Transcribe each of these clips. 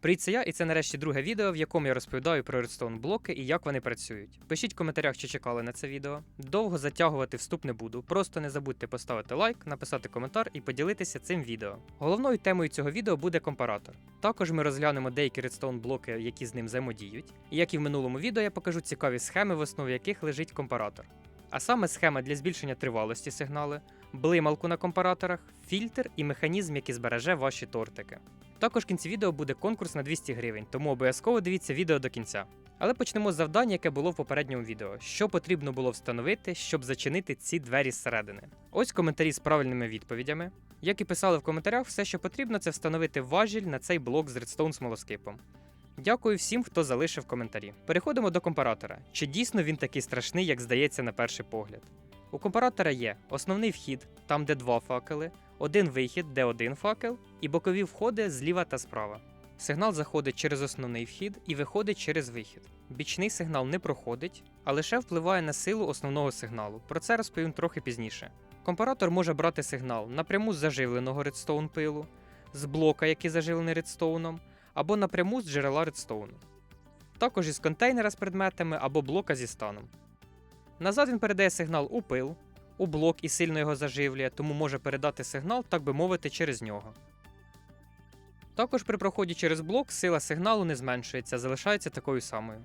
Привіт, я, і це нарешті друге відео, в якому я розповідаю про редстоун блоки і як вони працюють. Пишіть в коментарях, чи чекали на це відео. Довго затягувати вступ не буду. Просто не забудьте поставити лайк, написати коментар і поділитися цим відео. Головною темою цього відео буде компаратор. Також ми розглянемо деякі редстоун блоки, які з ним взаємодіють. І як і в минулому відео, я покажу цікаві схеми, в основі яких лежить компаратор. А саме схема для збільшення тривалості сигнали, блималку на компараторах, фільтр і механізм, який збереже ваші тортики. Також в кінці відео буде конкурс на 200 гривень, тому обов'язково дивіться відео до кінця. Але почнемо з завдання, яке було в попередньому відео. Що потрібно було встановити, щоб зачинити ці двері зсередини? Ось коментарі з правильними відповідями. Як і писали в коментарях, все, що потрібно, це встановити важіль на цей блок з редстоун смолоскипом. Дякую всім, хто залишив коментарі. Переходимо до компаратора. Чи дійсно він такий страшний, як здається на перший погляд? У компаратора є основний вхід, там де два факели, один вихід, де один факел, і бокові входи зліва та справа. Сигнал заходить через основний вхід і виходить через вихід. Бічний сигнал не проходить, а лише впливає на силу основного сигналу. Про це розповім трохи пізніше. Компаратор може брати сигнал напряму з заживленого редстоун пилу, з блока, який заживлений редстоуном, або напряму з джерела редстоуну. Також із контейнера з предметами або блока зі станом. Назад він передає сигнал у пил, у блок і сильно його заживлює, тому може передати сигнал, так би мовити, через нього. Також при проході через блок сила сигналу не зменшується, залишається такою самою.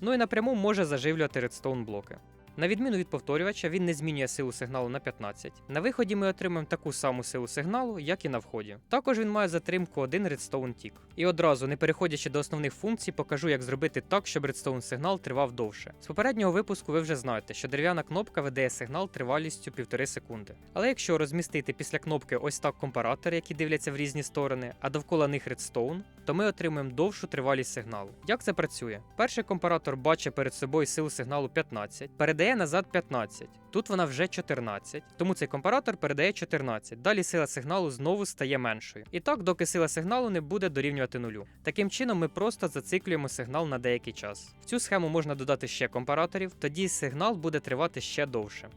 Ну і напряму може заживлювати редстоун блоки. На відміну від повторювача, він не змінює силу сигналу на 15. На виході ми отримаємо таку саму силу сигналу, як і на вході. Також він має затримку 1 Redstone Tick. І одразу, не переходячи до основних функцій, покажу, як зробити так, щоб Redstone сигнал тривав довше. З попереднього випуску ви вже знаєте, що дерев'яна кнопка видає сигнал тривалістю 1,5 секунди. Але якщо розмістити після кнопки ось так компаратори, які дивляться в різні сторони, а довкола них Redstone, то ми отримуємо довшу тривалість сигналу. Як це працює? Перший компаратор бачить перед собою силу сигналу 15, передає назад 15. Тут вона вже 14, тому цей компаратор передає 14. Далі сила сигналу знову стає меншою. І так, доки сила сигналу не буде дорівнювати нулю. Таким чином, ми просто зациклюємо сигнал на деякий час. В цю схему можна додати ще компараторів, тоді сигнал буде тривати ще довше.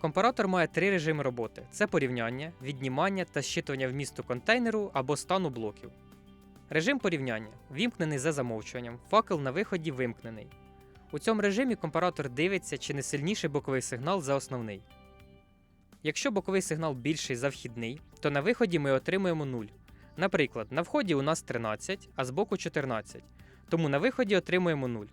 Компаратор має три режими роботи: це порівняння, віднімання та щитування вмісту контейнеру або стану блоків. Режим порівняння вімкнений за замовчуванням, факел на виході вимкнений. У цьому режимі компаратор дивиться, чи не сильніший боковий сигнал за основний. Якщо боковий сигнал більший за вхідний, то на виході ми отримуємо 0. Наприклад, на вході у нас 13, а збоку 14, тому на виході отримуємо 0.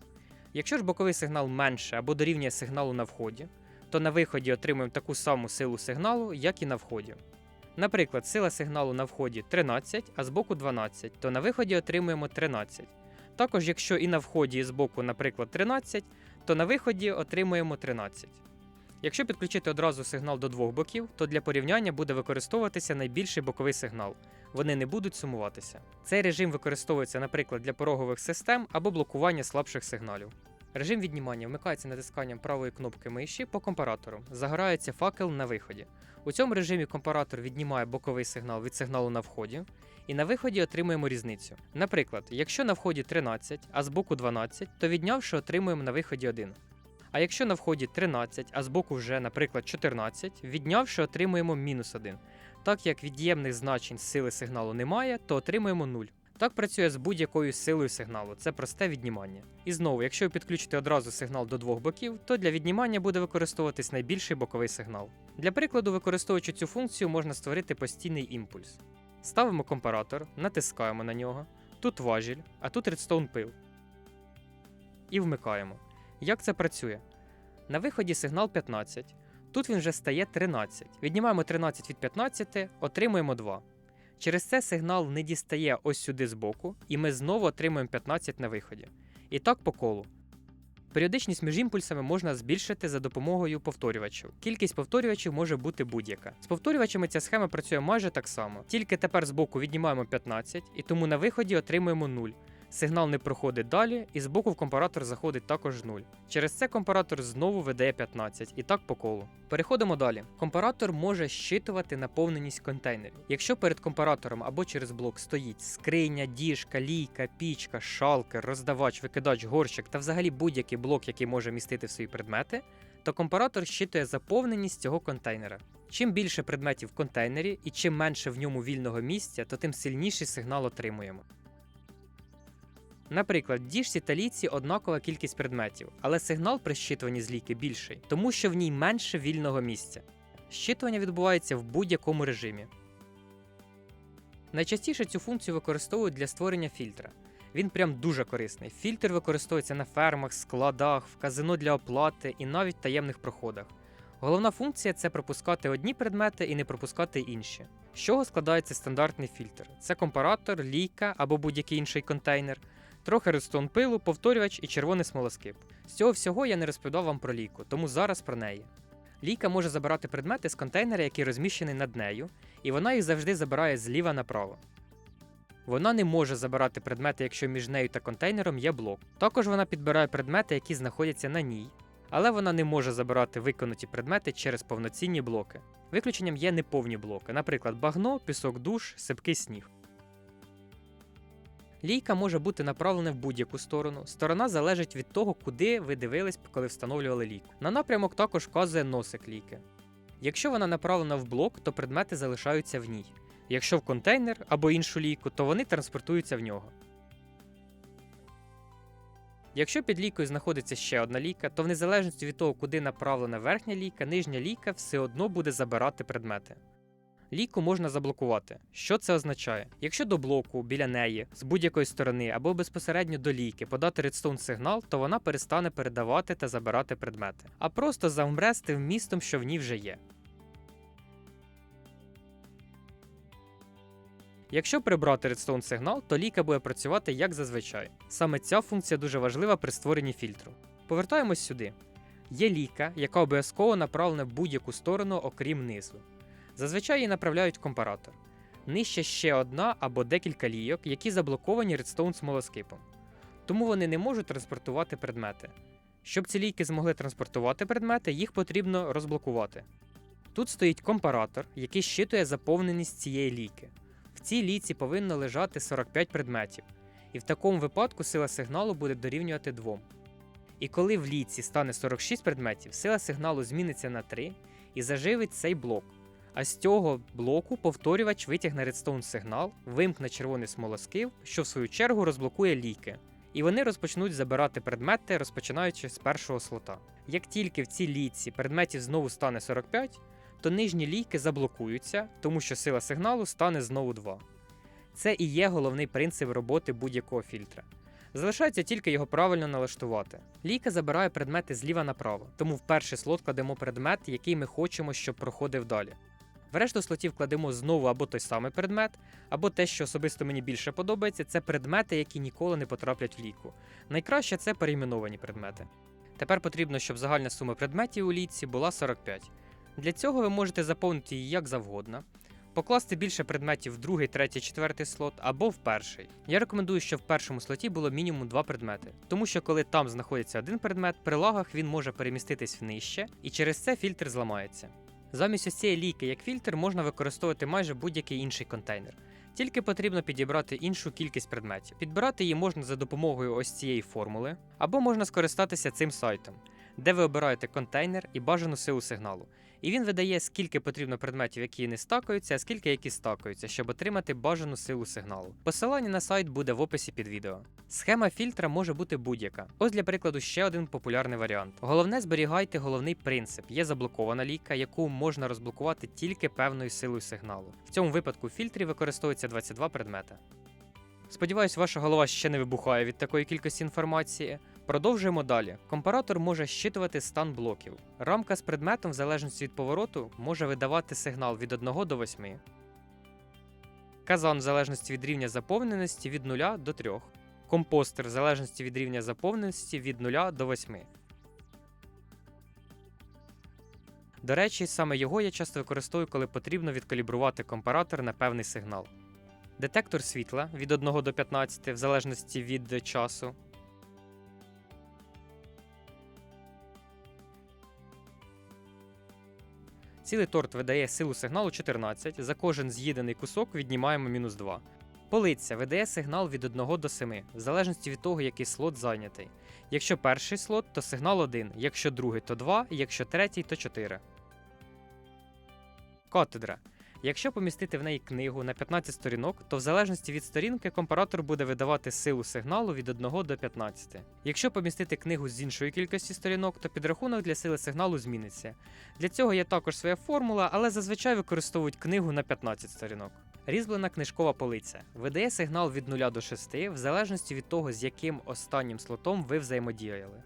Якщо ж боковий сигнал менше або дорівнює сигналу на вході, то на виході отримуємо таку саму силу сигналу, як і на вході. Наприклад, сила сигналу на вході 13, а збоку 12, то на виході отримуємо 13. Також, якщо і на вході і збоку, наприклад, 13, то на виході отримуємо 13. Якщо підключити одразу сигнал до двох боків, то для порівняння буде використовуватися найбільший боковий сигнал. Вони не будуть сумуватися. Цей режим використовується, наприклад, для порогових систем або блокування слабших сигналів. Режим віднімання вмикається натисканням правої кнопки миші по компаратору. Загорається факел на виході. У цьому режимі компаратор віднімає боковий сигнал від сигналу на вході, і на виході отримуємо різницю. Наприклад, якщо на вході 13, а збоку 12, то віднявши отримуємо на виході 1. А якщо на вході 13, а збоку вже, наприклад, 14, віднявши отримуємо мінус 1. Так як від'ємних значень сили сигналу немає, то отримуємо 0. Так працює з будь-якою силою сигналу, це просте віднімання. І знову, якщо ви підключите одразу сигнал до двох боків, то для віднімання буде використовуватись найбільший боковий сигнал. Для прикладу, використовуючи цю функцію, можна створити постійний імпульс. Ставимо компаратор, натискаємо на нього, тут важіль, а тут редстоун пил. І вмикаємо. Як це працює? На виході сигнал 15. Тут він вже стає 13. Віднімаємо 13 від 15, отримуємо 2. Через це сигнал не дістає ось сюди збоку, і ми знову отримуємо 15 на виході. І так по колу. Періодичність між імпульсами можна збільшити за допомогою повторювачів. Кількість повторювачів може бути будь-яка. З повторювачами ця схема працює майже так само, тільки тепер збоку віднімаємо 15, і тому на виході отримуємо 0. Сигнал не проходить далі, і збоку в компаратор заходить також 0. Через це компаратор знову видає 15, і так по колу. Переходимо далі. Компаратор може щитувати наповненість контейнерів. Якщо перед компаратором або через блок стоїть скриня, діжка, лійка, пічка, шалкер, роздавач, викидач, горщик та взагалі будь-який блок, який може містити в свої предмети, то компаратор щитує заповненість цього контейнера. Чим більше предметів в контейнері і чим менше в ньому вільного місця, то тим сильніший сигнал отримуємо. Наприклад, в діжці та ліці однакова кількість предметів, але сигнал при щитуванні з ліки більший, тому що в ній менше вільного місця. Щитування відбувається в будь-якому режимі. Найчастіше цю функцію використовують для створення фільтра. Він прям дуже корисний. Фільтр використовується на фермах, складах, в казино для оплати і навіть таємних проходах. Головна функція це пропускати одні предмети і не пропускати інші. З чого складається стандартний фільтр? Це компаратор, лійка або будь-який інший контейнер, трохи редстоун пилу, повторювач і червоний смолоскип. З цього всього я не розповідав вам про лійку, тому зараз про неї. Лійка може забирати предмети з контейнера, який розміщений над нею, і вона їх завжди забирає зліва направо. Вона не може забирати предмети, якщо між нею та контейнером є блок. Також вона підбирає предмети, які знаходяться на ній, але вона не може забирати виконуті предмети через повноцінні блоки. Виключенням є неповні блоки, наприклад, багно, пісок душ, сипкий сніг. Лійка може бути направлена в будь-яку сторону. Сторона залежить від того, куди ви дивились, коли встановлювали лійку. На напрямок також вказує носик лійки. Якщо вона направлена в блок, то предмети залишаються в ній. Якщо в контейнер або іншу лійку, то вони транспортуються в нього. Якщо під лійкою знаходиться ще одна лійка, то в незалежності від того, куди направлена верхня лійка, нижня лійка все одно буде забирати предмети. Лійку можна заблокувати. Що це означає? Якщо до блоку біля неї з будь-якої сторони або безпосередньо до лійки подати редстоун сигнал, то вона перестане передавати та забирати предмети, а просто завмре з тим містом, що в ній вже є. Якщо прибрати редстоун сигнал, то ліка буде працювати як зазвичай. Саме ця функція дуже важлива при створенні фільтру. Повертаємось сюди. Є ліка, яка обов'язково направлена в будь-яку сторону, окрім низу. Зазвичай її направляють в компаратор. Нижче ще одна або декілька лійок, які заблоковані редстоун смолоскипом. Тому вони не можуть транспортувати предмети. Щоб ці лійки змогли транспортувати предмети, їх потрібно розблокувати. Тут стоїть компаратор, який щитує заповненість цієї лійки. В цій лійці повинно лежати 45 предметів, і в такому випадку сила сигналу буде дорівнювати 2. І коли в лійці стане 46 предметів, сила сигналу зміниться на 3 і заживить цей блок. А з цього блоку повторювач витягне редстоун сигнал, вимкне червоний смолоскип, що в свою чергу розблокує ліки. І вони розпочнуть забирати предмети, розпочинаючи з першого слота. Як тільки в цій лійці предметів знову стане 45, то нижні лійки заблокуються, тому що сила сигналу стане знову 2. Це і є головний принцип роботи будь-якого фільтра. Залишається тільки його правильно налаштувати. Лійка забирає предмети зліва направо, тому в перший слот кладемо предмет, який ми хочемо, щоб проходив далі. В решту слотів кладемо знову або той самий предмет, або те, що особисто мені більше подобається, це предмети, які ніколи не потраплять в ліку. Найкраще це перейменовані предмети. Тепер потрібно, щоб загальна сума предметів у лійці була 45. Для цього ви можете заповнити її як завгодно, покласти більше предметів в другий, третій, четвертий слот або в перший. Я рекомендую, щоб в першому слоті було мінімум два предмети, тому що коли там знаходиться один предмет, при лагах він може переміститись нижче, і через це фільтр зламається. Замість ось цієї лійки як фільтр можна використовувати майже будь-який інший контейнер. Тільки потрібно підібрати іншу кількість предметів. Підбирати її можна за допомогою ось цієї формули, або можна скористатися цим сайтом, де ви обираєте контейнер і бажану силу сигналу. І він видає, скільки потрібно предметів, які не стакаються, а скільки які стакаються, щоб отримати бажану силу сигналу. Посилання на сайт буде в описі під відео. Схема фільтра може бути будь-яка. Ось для прикладу ще один популярний варіант. Головне зберігайте головний принцип. Є заблокована ліка, яку можна розблокувати тільки певною силою сигналу. В цьому випадку в фільтрі використовується 22 предмети. Сподіваюсь, ваша голова ще не вибухає від такої кількості інформації. Продовжуємо далі. Компаратор може щитувати стан блоків. Рамка з предметом, в залежності від повороту, може видавати сигнал від 1 до 8. Казан в залежності від рівня заповненості від 0 до 3. Компостер в залежності від рівня заповненості від 0 до 8. До речі, саме його я часто використовую, коли потрібно відкалібрувати компаратор на певний сигнал. Детектор світла від 1 до 15 в залежності від часу. Цілий торт видає силу сигналу 14. За кожен з'їдений кусок віднімаємо мінус 2. Полиця видає сигнал від 1 до 7, в залежності від того, який слот зайнятий. Якщо перший слот, то сигнал 1, якщо другий, то 2, якщо третій, то 4. Катедра. Якщо помістити в неї книгу на 15 сторінок, то в залежності від сторінки компаратор буде видавати силу сигналу від 1 до 15. Якщо помістити книгу з іншої кількості сторінок, то підрахунок для сили сигналу зміниться. Для цього є також своя формула, але зазвичай використовують книгу на 15 сторінок. Різьблена книжкова полиця видає сигнал від 0 до 6 в залежності від того, з яким останнім слотом ви взаємодіяли.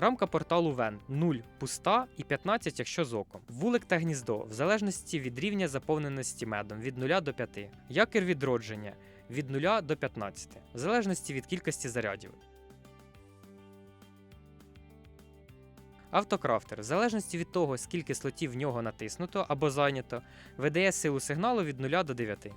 Рамка порталу Вен 0 пуста і 15, якщо з оком. Вулик та гніздо в залежності від рівня заповненості медом від 0 до 5. Якір відродження від 0 до 15, в залежності від кількості зарядів. Автокрафтер, в залежності від того, скільки слотів в нього натиснуто або зайнято, видає силу сигналу від 0 до 9.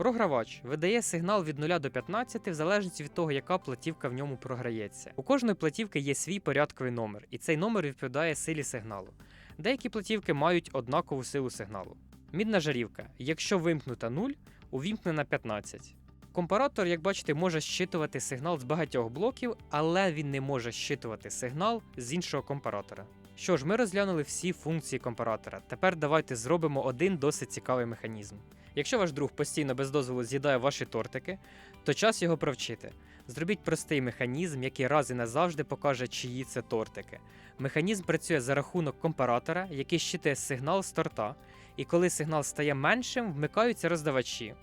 Програвач видає сигнал від 0 до 15 в залежності від того, яка платівка в ньому програється. У кожної платівки є свій порядковий номер, і цей номер відповідає силі сигналу. Деякі платівки мають однакову силу сигналу. Мідна жарівка. Якщо вимкнута 0, увімкнена 15. Компаратор, як бачите, може щитувати сигнал з багатьох блоків, але він не може щитувати сигнал з іншого компаратора. Що ж, ми розглянули всі функції компаратора. Тепер давайте зробимо один досить цікавий механізм. Якщо ваш друг постійно без дозволу з'їдає ваші тортики, то час його провчити. Зробіть простий механізм, який раз і назавжди покаже, чиї це тортики. Механізм працює за рахунок компаратора, який щитує сигнал з торта, і коли сигнал стає меншим, вмикаються роздавачі.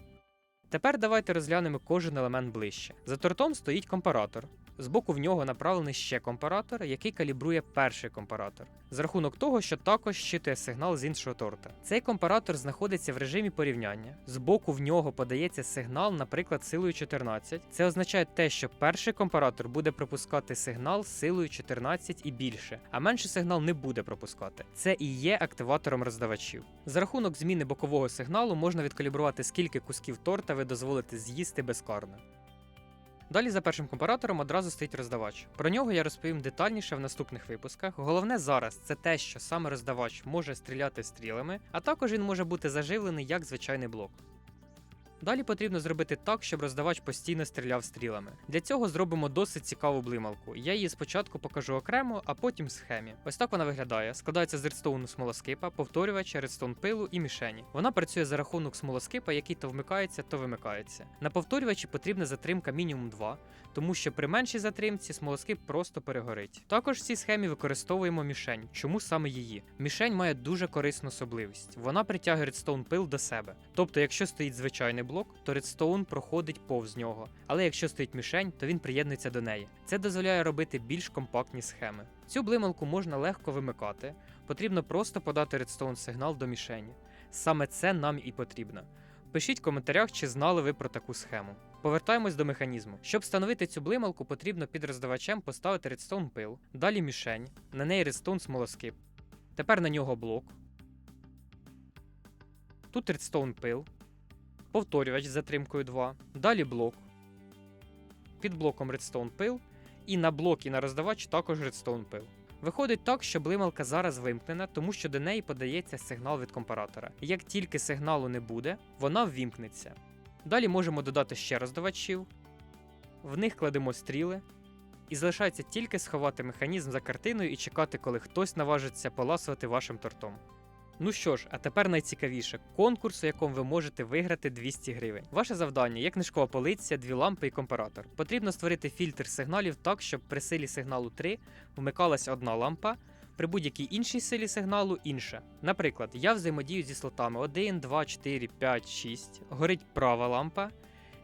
Тепер давайте розглянемо кожен елемент ближче. За тортом стоїть компаратор. Збоку в нього направлений ще компаратор, який калібрує перший компаратор, з рахунок того, що також щитує сигнал з іншого торта. Цей компаратор знаходиться в режимі порівняння. Збоку в нього подається сигнал, наприклад, силою 14. Це означає те, що перший компаратор буде пропускати сигнал з силою 14 і більше, а менший сигнал не буде пропускати. Це і є активатором роздавачів. За рахунок зміни бокового сигналу можна відкалібрувати, скільки кусків торта ви дозволите з'їсти безкарно. Далі за першим компаратором одразу стоїть роздавач. Про нього я розповім детальніше в наступних випусках. Головне зараз це те, що саме роздавач може стріляти стрілами, а також він може бути заживлений як звичайний блок. Далі потрібно зробити так, щоб роздавач постійно стріляв стрілами. Для цього зробимо досить цікаву блималку. Я її спочатку покажу окремо, а потім в схемі. Ось так вона виглядає. Складається з редстоуну смолоскипа, повторювача, редстоун пилу і мішені. Вона працює за рахунок смолоскипа, який то вмикається, то вимикається. На повторювачі потрібна затримка мінімум 2, тому що при меншій затримці смолоскип просто перегорить. Також в цій схемі використовуємо мішень. Чому саме її? Мішень має дуже корисну особливість. Вона притягує редстоун пил до себе. Тобто, якщо стоїть звичайний блок, то редстоун проходить повз нього. Але якщо стоїть мішень, то він приєднується до неї. Це дозволяє робити більш компактні схеми. Цю блималку можна легко вимикати. Потрібно просто подати редстоун сигнал до мішені. Саме це нам і потрібно. Пишіть в коментарях, чи знали ви про таку схему. Повертаємось до механізму. Щоб встановити цю блималку, потрібно під роздавачем поставити редстоун пил, далі мішень, на неї редстоун смолоскип. Тепер на нього блок. Тут редстоун пил, повторювач з затримкою 2, далі блок. Під блоком редстоун пил, і на блок і на роздавач також редстоун пил. Виходить так, що блималка зараз вимкнена, тому що до неї подається сигнал від компаратора. Як тільки сигналу не буде, вона ввімкнеться. Далі можемо додати ще роздавачів, в них кладемо стріли, і залишається тільки сховати механізм за картиною і чекати, коли хтось наважиться поласувати вашим тортом. Ну що ж, а тепер найцікавіше конкурс, у якому ви можете виграти 200 гривень. Ваше завдання є книжкова полиця, дві лампи і компаратор. Потрібно створити фільтр сигналів так, щоб при силі сигналу 3 вмикалась одна лампа, при будь-якій іншій силі сигналу інша. Наприклад, я взаємодію зі слотами 1, 2, 4, 5, 6, горить права лампа.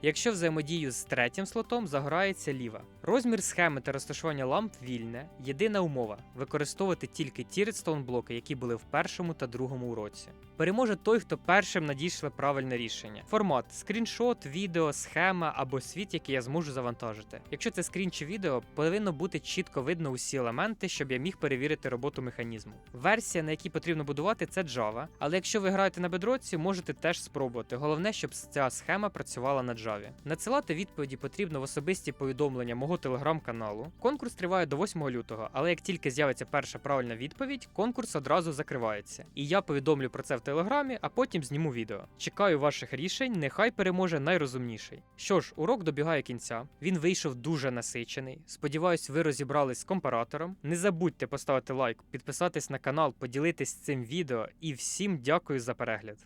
Якщо взаємодію з третім слотом, загорається ліва. Розмір схеми та розташування ламп вільне. Єдина умова використовувати тільки ті редстоун блоки, які були в першому та другому уроці. Переможе той, хто першим надійшле правильне рішення. Формат скріншот, відео, схема або світ, який я зможу завантажити. Якщо це скрін чи відео, повинно бути чітко видно усі елементи, щоб я міг перевірити роботу механізму. Версія, на якій потрібно будувати, це Java, але якщо ви граєте на бедроці, можете теж спробувати. Головне, щоб ця схема працювала на Java. Телеграмі. Надсилати відповіді потрібно в особисті повідомлення мого телеграм-каналу. Конкурс триває до 8 лютого, але як тільки з'явиться перша правильна відповідь, конкурс одразу закривається. І я повідомлю про це в телеграмі, а потім зніму відео. Чекаю ваших рішень, нехай переможе найрозумніший. Що ж, урок добігає кінця. Він вийшов дуже насичений. Сподіваюсь, ви розібрались з компаратором. Не забудьте поставити лайк, підписатись на канал, поділитись цим відео і всім дякую за перегляд.